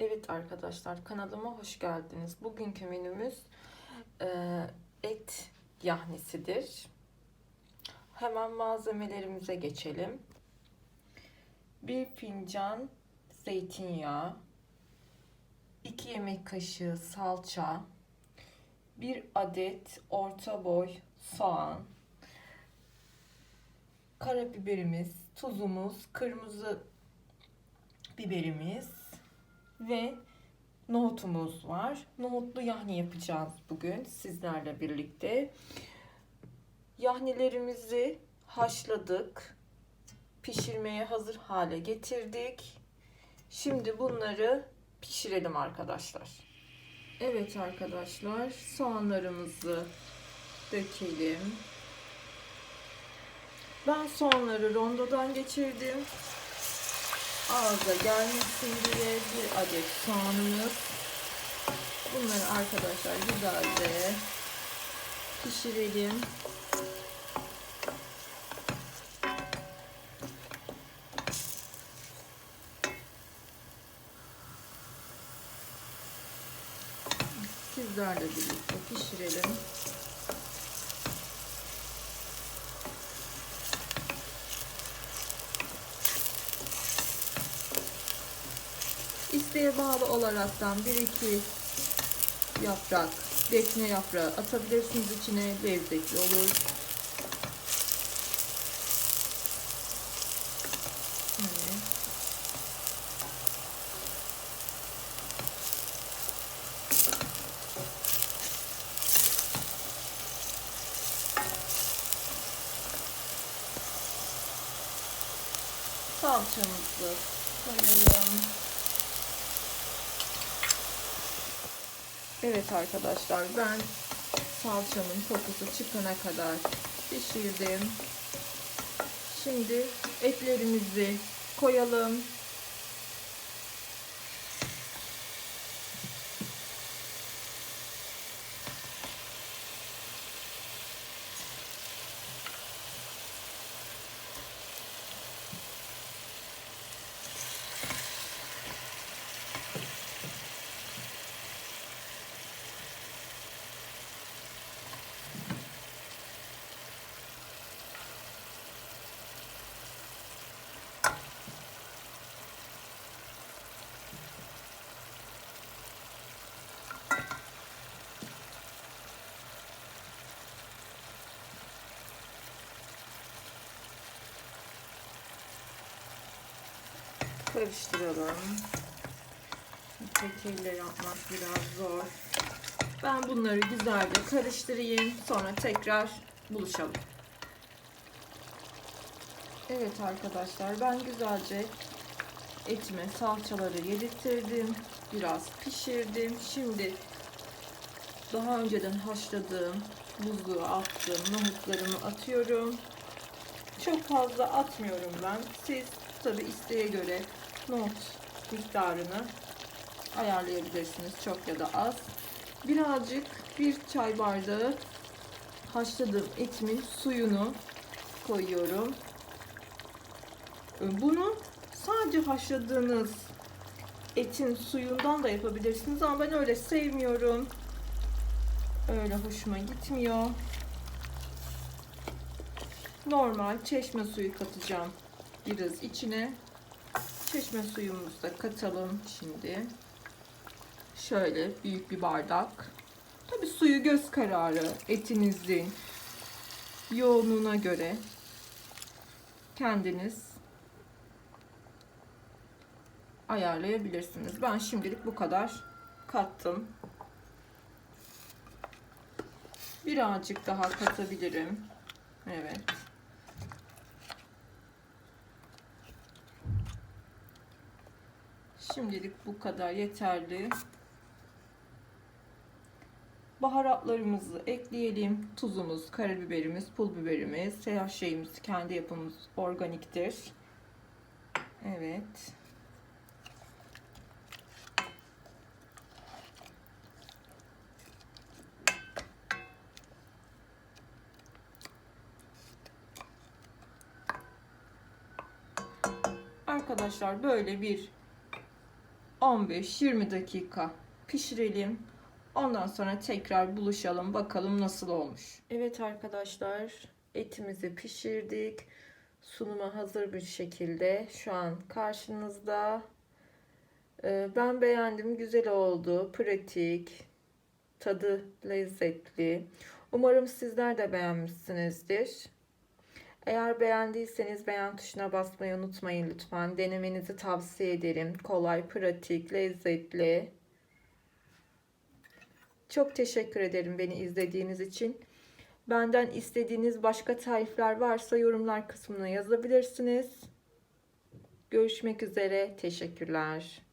Evet arkadaşlar kanalıma hoş geldiniz. Bugünkü menümüz e, et yahnisidir. Hemen malzemelerimize geçelim. Bir fincan zeytinyağı, 2 yemek kaşığı salça, bir adet orta boy soğan, karabiberimiz, tuzumuz, kırmızı biberimiz, ve nohutumuz var. Nohutlu yahni yapacağız bugün sizlerle birlikte. Yahnilerimizi haşladık. Pişirmeye hazır hale getirdik. Şimdi bunları pişirelim arkadaşlar. Evet arkadaşlar soğanlarımızı dökelim. Ben soğanları rondodan geçirdim ağza gelmesin diye bir adet soğanımız. Bunları arkadaşlar güzelce pişirelim. Sizlerle birlikte pişirelim. İsteğe bağlı olaraktan bir iki yaprak, defne yaprağı atabilirsiniz içine lezzetli olur. Salçamızı koyalım. Evet arkadaşlar ben salçanın kokusu çıkana kadar pişirdim. Şimdi etlerimizi koyalım. Karıştıralım. Tek elle yapmak biraz zor. Ben bunları güzelce karıştırayım. Sonra tekrar buluşalım. Evet arkadaşlar ben güzelce etime salçaları yedirttirdim. Biraz pişirdim. Şimdi daha önceden haşladığım buzluğa attığım nohutlarımı atıyorum. Çok fazla atmıyorum ben. Siz tabi isteğe göre nohut miktarını ayarlayabilirsiniz. Çok ya da az. Birazcık bir çay bardağı haşladığım etimin suyunu koyuyorum. Bunu sadece haşladığınız etin suyundan da yapabilirsiniz ama ben öyle sevmiyorum. Öyle hoşuma gitmiyor. Normal çeşme suyu katacağım biraz içine. Çeşme suyumuzu da katalım şimdi. Şöyle büyük bir bardak. Tabi suyu göz kararı etinizin yoğunluğuna göre kendiniz ayarlayabilirsiniz. Ben şimdilik bu kadar kattım. Birazcık daha katabilirim. Evet. Şimdilik bu kadar yeterli. Baharatlarımızı ekleyelim. Tuzumuz, karabiberimiz, pul biberimiz, siyah şeyimiz kendi yapımız organiktir. Evet. Arkadaşlar böyle bir 15-20 dakika pişirelim. Ondan sonra tekrar buluşalım. Bakalım nasıl olmuş. Evet arkadaşlar, etimizi pişirdik. Sunuma hazır bir şekilde şu an karşınızda. Ee, Ben beğendim, güzel oldu, pratik, tadı lezzetli. Umarım sizler de beğenmişsinizdir. Eğer beğendiyseniz beğen tuşuna basmayı unutmayın lütfen. Denemenizi tavsiye ederim. Kolay, pratik, lezzetli. Çok teşekkür ederim beni izlediğiniz için. Benden istediğiniz başka tarifler varsa yorumlar kısmına yazabilirsiniz. Görüşmek üzere. Teşekkürler.